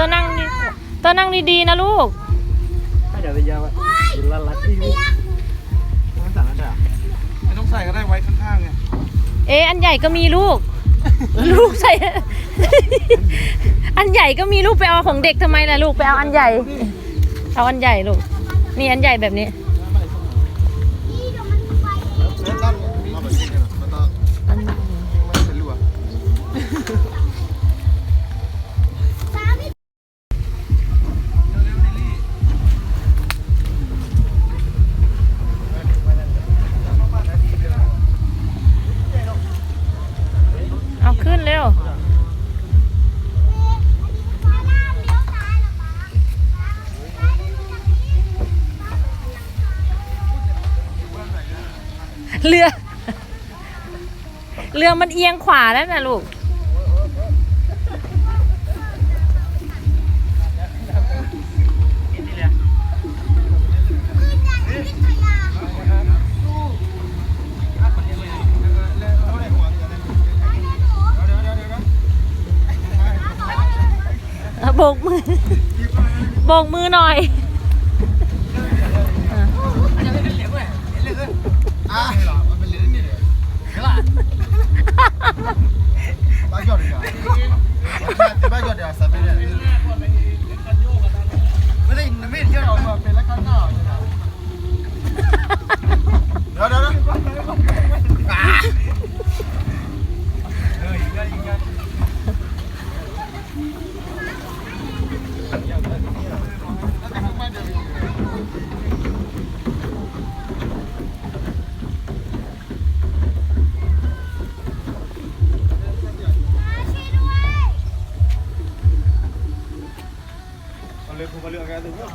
อนั่งดีๆนะลูกเดี๋ยวจะยาวกินละลักที่นี่ต้องสั่งอะไรอะไม่ต้องใส่ก็ได้ไว้ข้างๆไงเอะอันใหญ่ก็มีลูก ลูกใส่ อันใหญ่ก็มีลูกไปเอาของเด็กทำไมล่ะลูกไปเอาอันใหญ่ เอาอันใหญ่ลูก นี่อันใหญ่แบบนี้ เรือ เรือมันเอียงขวาแล้วนะลูก โบกมือ โบกมือหน่อย ဘာကြောက်နေတာဘာကြောက်တယ်ဆပ်ပေးတယ် Bumalik agad nyo.